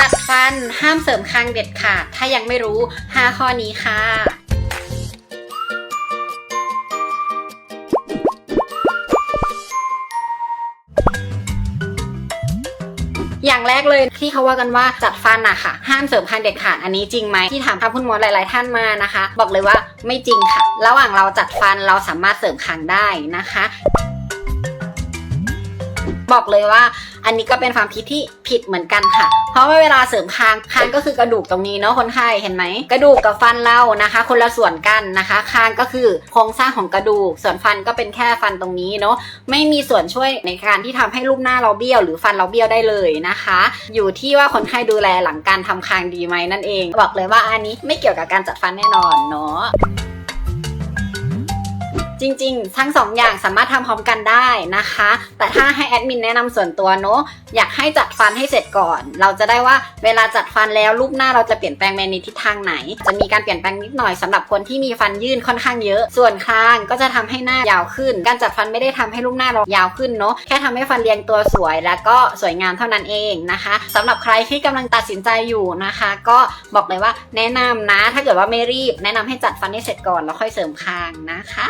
จัดฟันห้ามเสริมคางเด็ดขาด ถ้ายังไม่รู้ 5 ข้อนี้ค่ะอย่างแรกเลยที่เขาว่ากันว่าจัดฟันอะค่ะ ห้ามเสริมคางเด็ดขาดอันนี้จริงไหมที่ถามท่านคุณหมอหลาย ๆ ท่านมานะคะ บอกเลยว่าไม่จริงค่ะ ระหว่างเราจัดฟันเราสามารถเสริมคางได้นะคะ บอกเลยว่า อันนี้ก็เป็นความคิดที่ผิดเหมือนกันค่ะ เพราะว่าเวลาเสริมคางคางก็คือกระดูกตรงนี้เนาะคนไข้เห็นไหมกระดูกกับฟันเรานะคะ คนละส่วนกันนะคะ คางก็คือโครงสร้างของกระดูก ส่วนฟันก็เป็นแค่ฟันตรงนี้เนาะไม่มีส่วนช่วยในการที่ทำให้รูปหน้าเราเบี้ยว หรือฟันเราเบี้ยวได้เลยนะคะ อยู่ที่ว่าคนไข้ดูแลหลังการทำคางดีไหมนั่นเอง บอกเลยว่าอันนี้ไม่เกี่ยวกับการจัดฟันแน่นอนเนาะ จริง ๆ ทั้งสองอย่างสามารถทำพร้อมกันได้นะคะ แต่ถ้าให้แอดมินแนะนำส่วนตัวเนอะอยากให้จัดฟันให้เสร็จก่อน เราจะได้ว่าเวลาจัดฟันแล้วรูปหน้าเราจะเปลี่ยนแปลงไปในทิศทางไหน จะมีการเปลี่ยนแปลงนิดหน่อยสำหรับคนที่มีฟันยื่นค่อนข้างเยอะ ส่วนคางก็จะทำให้หน้ายาวขึ้น การจัดฟันไม่ได้ทำให้รูปหน้าเรายาวขึ้นเนอะแค่ทำให้ฟันเรียงตัวสวย แล้วก็สวยงามเท่านั้นเองนะคะสำหรับใครที่กำลังตัดสินใจอยู่นะคะ ก็บอกเลยว่าแนะนำนะ ถ้าเกิดว่าไม่รีบ แนะนำให้จัดฟันให้เสร็จก่อนแล้วค่อยเสริมคางนะคะ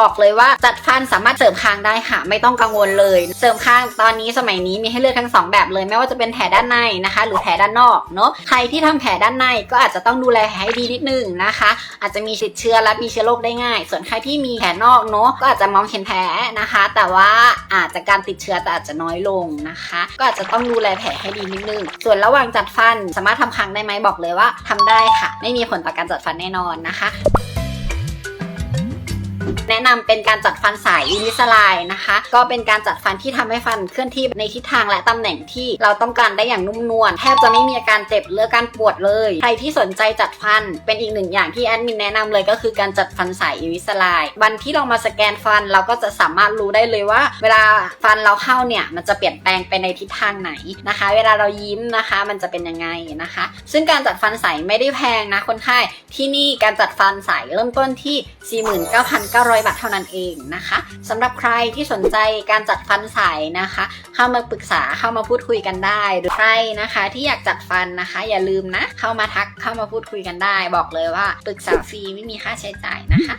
บอกเลยว่าจัดฟันสามารถเสริมคางได้ค่ะไม่ต้องกังวลเลย เสริมคางตอนนี้สมัยนี้มีให้เลือกทั้งสองแบบเลยไม่ว่าจะเป็นแผลด้านในนะคะ หรือแผลด้านนอกเนาะใครที่ทำแผลด้านในก็อาจจะต้องดูแลแผลให้ดีนิดนึงนะคะ อาจจะมีติดเชื้อและมีเชื้อโรคได้ง่าย ส่วนใครที่มีแผลนอกเนาะก็อาจจะมองเห็นแผลนะคะ แต่ว่าอาจจะการติดเชื้อแต่อาจจะน้อยลงนะคะ ก็อาจจะต้องดูแลแผลให้ดีนิดนึงส่วนระหว่างจัดฟันสามารถทำคางได้ไหมบอกเลยว่าทำได้ค่ะ ไม่มีผลต่อการจัดฟันแน่นอนนะคะ แนะนำเป็นการจัดฟันสายอินิสไลน์นะคะ ก็เป็นการจัดฟันที่ทำให้ฟันเคลื่อนที่ในทิศทางและตำแหน่งที่เราต้องการได้อย่างนุ่มนวลแทบจะไม่มีอาการเจ็บหรือการปวดเลย ใครที่สนใจจัดฟันเป็นอีกหนึ่งอย่างที่แอดมินแนะนำเลยก็คือการจัดฟันสายอินิสไลน์วันที่เรามาสแกนฟันเราก็จะสามารถรู้ได้เลยว่า เวลาฟันเราเข้าเนี่ยมันจะเปลี่ยนแปลงไปในทิศทางไหนนะคะ เวลาเรายิ้มนะคะ มันจะเป็นยังไงนะคะ ซึ่งการจัดฟันใสไม่ได้แพงนะคนไข้ที่นี่การจัดฟันใสเริ่มต้นที่ 49,900บาทเท่านั้นเองนะคะสำหรับใครที่สนใจการจัดฟันใสนะคะ เข้ามาปรึกษาเข้ามาพูดคุยกันได้ หรือใครนะคะ ที่อยากจัดฟันนะคะ อย่าลืมนะ เข้ามาทักเข้ามาพูดคุยกันได้ บอกเลยว่าปรึกษาฟรีไม่มีค่าใช้จ่ายนะคะ